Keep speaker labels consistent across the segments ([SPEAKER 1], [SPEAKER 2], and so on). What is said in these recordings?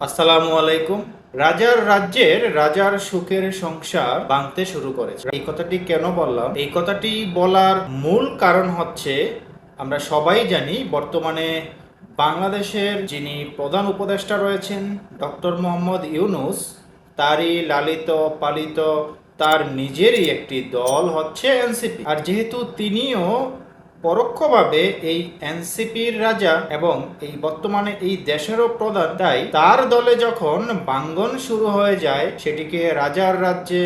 [SPEAKER 1] আসসালামু আলাইকুম। রাজার রাজ্যের রাজার সুখের সংসার বাঁধতে শুরু করেছে। এই কথাটি কেন বললাম? এই কথাটি বলার মূল কারণ হচ্ছে, আমরা সবাই জানি, বর্তমানে বাংলাদেশের যিনি প্রধান উপদেষ্টা রয়েছেন, ডক্টর মোহাম্মদ ইউনুস, তারই লালিত, পালিত, তার নিজেরই একটি দল হচ্ছে এনসিপি। আর যেহেতু তিনিও পরোক্ষভাবে এই এনসিপির রাজা এবং এই বর্তমানে এই দেশেরও প্রধান তাই তার দলে যখন বাঙ্গন শুরু হয়ে যায়, সেটিকে রাজার রাজ্যে,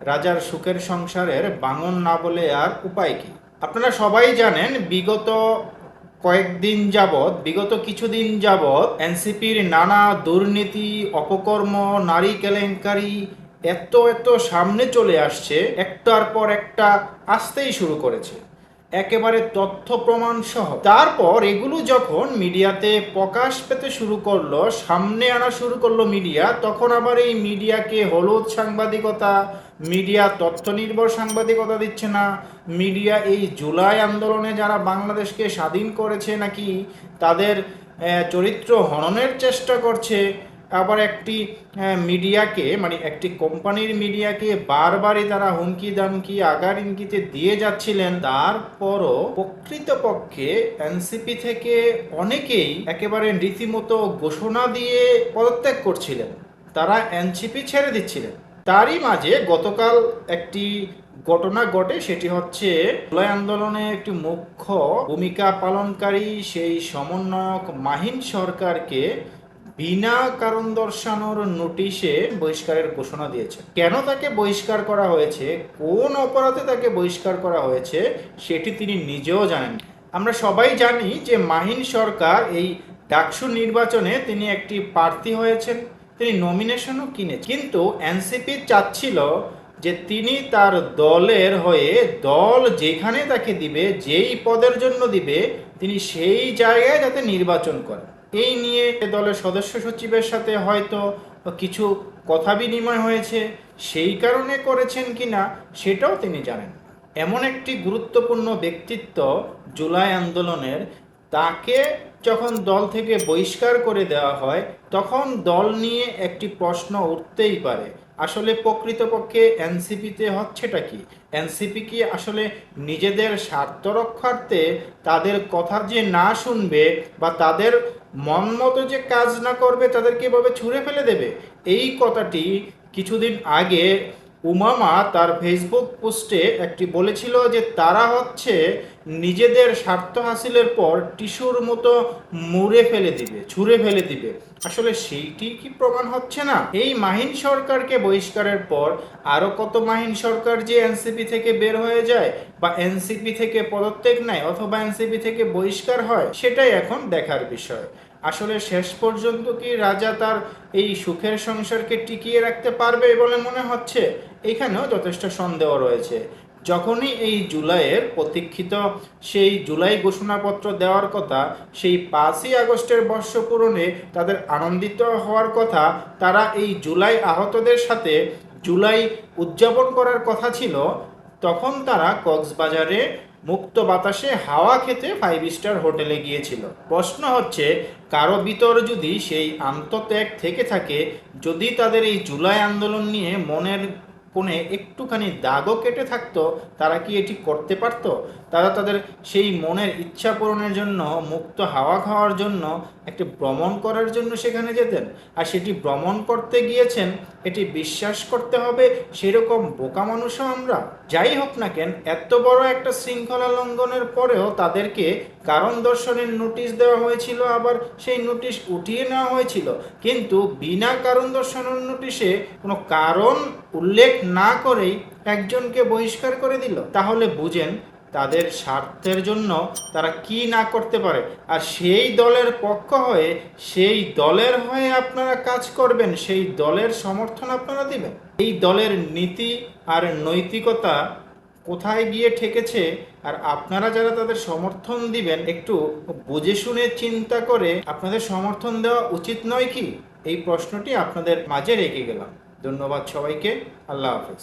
[SPEAKER 1] রাজার সুখের সংসারের বাঙ্গন না বলে আর উপায় কি? আপনারা সবাই জানেন বিগত কয়েকদিন যাবৎ, বিগত কিছুদিন যাবৎ এনসিপির নানা দুর্নীতি, অপকর্ম, নারী কেলেঙ্কারি এত এত সামনে চলে আসছে, একটার পর একটা আসতেই শুরু করেছে। একেবারে তথ্য প্রমাণ সহ তারপর এগুলো যখন মিডিয়াতে প্রকাশ পেতে শুরু করল, সামনে আনা শুরু করল মিডিয়া, তখন আবার এই মিডিয়াকে হলুদ সাংবাদিকতা, মিডিয়া তথ্য নির্ভর সাংবাদিকতা দিচ্ছে না। মিডিয়া এই জুলাই আন্দোলনে যারা বাংলাদেশকে স্বাধীন করেছে নাকি, তাদের চরিত্র হননের চেষ্টা করছে। আবার একটি মিডিয়াকে মানে একটি কোম্পানির মিডিয়াকে বারবারই তারা হুমকি দামকি আগার ইঙ্গিতে দিয়ে যাচ্ছিলেন। তারপরও প্রকৃতপক্ষে এনসিপি থেকে অনেকেই একেবারে রীতিমতো ঘোষণা দিয়ে পদত্যাগ করছিলেন। তারা এনসিপি ছেড়ে দিচ্ছিলেন। তারই মাঝে গতকাল একটি ঘটনা ঘটে, সেটি হচ্ছে জুলাই আন্দোলনে একটি মুখ্য ভূমিকা পালনকারী সেই সমন্বয়ক মাহিন সরকারকে বিনা কারণ দর্শানোর নোটিশে বহিষ্কারের ঘোষণা দিয়েছে। কেন তাকে বহিষ্কার করা হয়েছে? কোন অপরাধে তাকে বহিষ্কার করা হয়েছে? সেটি তিনি নিজেও জানেন আমরা সবাই জানি যে মাহিন সরকার এই ডাকসু নির্বাচনে তিনি একটি প্রার্থী হয়েছেন। তিনি নমিনেশনও কিনেছেন। কিন্তু এনসিপি চাচ্ছিল যে তিনি তার দলের হয়ে দল যেখানে তাকে দিবে, যেই পদের জন্য দিবে, তিনি সেই জায়গায় যাতে নির্বাচন করেন। এই নিয়ে দলের সদস্য সচিবের সাথে হয়তো কিছু কথা বিনিময় হয়েছে, সেই কারণে করেছেন কি না সেটাও তিনি জানেন এমন একটি গুরুত্বপূর্ণ ব্যক্তিত্ব জুলাই আন্দোলনের তাকে যখন দল থেকে বহিষ্কার করে দেওয়া হয়, তখন দল নিয়ে একটি প্রশ্ন উঠতেই পারে। আসলে প্রকৃতপক্ষে এনসিপিতে হচ্ছেটা কি? এনসিপি কি আসলে নিজেদের স্বার্থ রক্ষার্থে তাদের কথা যে না শুনবে বা তাদের মন মতো যে কাজ না করবে, তাদেরকে এভাবে ছুঁড়ে ফেলে দেবে? এই কথাটি কিছুদিন আগে উমামা তার ফেসবুক পোস্টে একটি বলেছিল যে তারা হচ্ছে নিজেদের স্বার্থ হাসিলের পর টিস্যুর মতো মুড়ে ফেলে দিবে, ছুঁড়ে ফেলে দিবে। আসলে সেইটি কি প্রমাণ হচ্ছে না? এই মাহিন সরকারকে বহিষ্কারের পর আরও কত মাহিন সরকার যে এনসিপি থেকে বের হয়ে যায় বা এনসিপি থেকে পদত্যাগ নেয় অথবা এনসিপি থেকে বহিষ্কার হয়, সেটাই এখন দেখার বিষয়। আসলে শেষ পর্যন্ত কি রাজা তার এই সুখের সংসারকে টিকিয়ে রাখতে পারবে বলে মনে হচ্ছে? এখানেও যথেষ্ট সন্দেহ রয়েছে। যখনই এই জুলাইয়ের প্রতীক্ষিত সেই জুলাই ঘোষণাপত্র দেওয়ার কথা, সেই পাঁচই আগস্টের বর্ষ পূরণে তাদের আনন্দিত হওয়ার কথা, তারা এই জুলাই আহতদের সাথে জুলাই উদযাপন করার কথা ছিল তখন তারা কক্সবাজারে মুক্ত বাতাসে হাওয়া খেতে ফাইভ স্টার হোটেলে গিয়েছিল। প্রশ্ন হচ্ছে, কারও ভিতর যদি সেই আন্তত্যাগ থেকে থাকে, যদি তাদের এই জুলাই আন্দোলন নিয়ে মনের কোণে একটুখানি দাগও কেটে থাকতো, তারা কি এটি করতে পারতো? তারা তাদের সেই মনের ইচ্ছা পূরণের জন্য, মুক্ত হাওয়া খাওয়ার জন্য একটি ভ্রমণ করার জন্য সেখানে যেতেন। আর সেটি ভ্রমণ করতে গিয়েছেন, এটি বিশ্বাস করতে হবে সেরকম বোকা মানুষও আমরা। যাই হোক না কেন, এত বড় একটা শৃঙ্খলা লঙ্ঘনের পরেও তাদেরকে কারণ দর্শনের নোটিশ দেওয়া হয়েছিল, আবার সেই নোটিশ উঠিয়ে নেওয়া হয়েছিল। কিন্তু বিনা কারণ দর্শনের নোটিশে কোনো কারণ উল্লেখ না করেই একজনকে বহিষ্কার করে দিল। তাহলে বুঝেন তাদের স্বার্থের জন্য তারা কি না করতে পারে? আর সেই দলের পক্ষ হয়ে, সেই দলের হয়ে আপনারা কাজ করবেন, সেই দলের সমর্থন আপনারা দিবেন। এই দলের নীতি আর নৈতিকতা কোথায় গিয়ে ঠেকেছে? আর আপনারা যারা তাদের সমর্থন দিবেন, একটু বুঝে শুনে চিন্তা করে আপনাদের সমর্থন দেওয়া উচিত নয় কি? এই প্রশ্নটি আপনাদের মাঝে রেখে গেলাম। ধন্যবাদ সবাইকে। আল্লাহ হাফেজ।